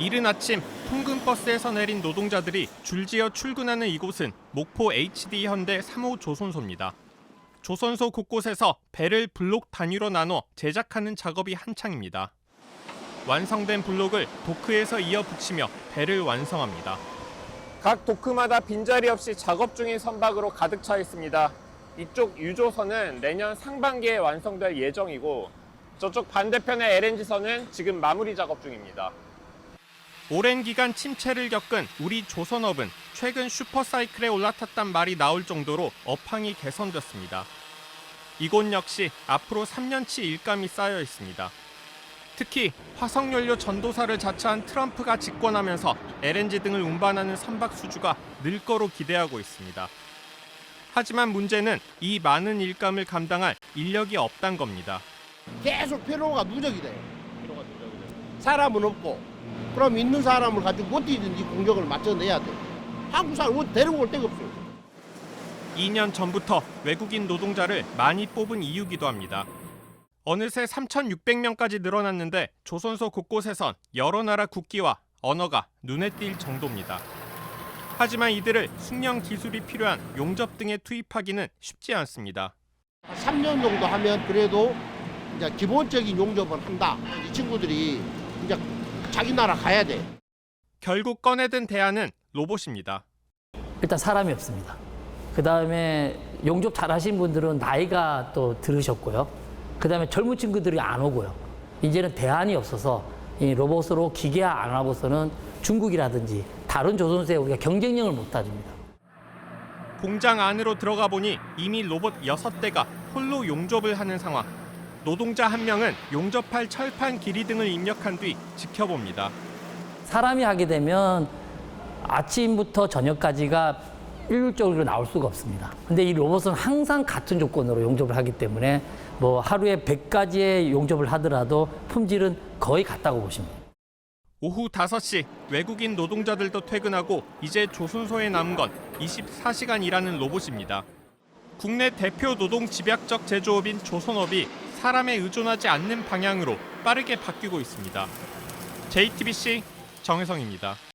이른 아침 통근 버스에서 내린 노동자들이 줄지어 출근하는 이곳은 목포 HD 현대 3호 조선소입니다. 조선소 곳곳에서 배를 블록 단위로 나눠 제작하는 작업이 한창입니다. 완성된 블록을 도크에서 이어 붙이며 배를 완성합니다. 각 도크마다 빈자리 없이 작업 중인 선박으로 가득 차 있습니다. 이쪽 유조선은 내년 상반기에 완성될 예정이고 저쪽 반대편의 LNG선은 지금 마무리 작업 중입니다. 오랜 기간 침체를 겪은 우리 조선업은 최근 슈퍼사이클에 올라탔단 말이 나올 정도로 업황이 개선됐습니다. 이곳 역시 앞으로 3년치 일감이 쌓여 있습니다. 특히 화석연료 전도사를 자처한 트럼프가 집권하면서 LNG 등을 운반하는 선박 수주가 늘 거로 기대하고 있습니다. 하지만 문제는 이 많은 일감을 감당할 인력이 없단 겁니다. 계속 피로가 누적이 돼요. 사람은 없고 그럼 있는 사람을 가지고 어디든지 공격을 맞춰내야 돼. 한국 사람 데리고 올 데가 없어요. 2년 전부터 외국인 노동자를 많이 뽑은 이유기도 합니다. 어느새 3,600명까지 늘어났는데 조선소 곳곳에선 여러 나라 국기와 언어가 눈에 띌 정도입니다. 하지만 이들을 숙련 기술이 필요한 용접 등에 투입하기는 쉽지 않습니다. 한 3년 정도 하면 그래도 이제 기본적인 용접을 한다. 이 친구들이 이제 자기 나라 가야 돼. 결국 꺼내든 대안은 로봇입니다. 일단 사람이 없습니다. 그 다음에 용접 잘 하신 분들은 나이가 또 들으셨고요. 그 다음에 젊은 친구들이 안 오고요. 이제는 대안이 없어서 이 로봇으로 기계화 안 하고서는 중국이라든지 다른 조선소에 우리가 경쟁력을 못 다집니다. 공장 안으로 들어가 보니 이미 로봇 6대가 홀로 용접을 하는 상황. 노동자 한 명은 용접할 철판 길이 등을 입력한 뒤 지켜봅니다. 사람이 하게 되면 아침부터 저녁까지가 일률적으로 나올 수가 없습니다. 근데 이 로봇은 항상 같은 조건으로 용접을 하기 때문에 뭐 하루에 100가지의 용접을 하더라도 품질은 거의 같다고 보시면 돼요. 오후 5시 외국인 노동자들도 퇴근하고 이제 조선소에 남은 건 24시간 일하는 로봇입니다. 국내 대표 노동 집약적 제조업인 조선업이 사람에 의존하지 않는 방향으로 빠르게 바뀌고 있습니다. JTBC 정혜성입니다.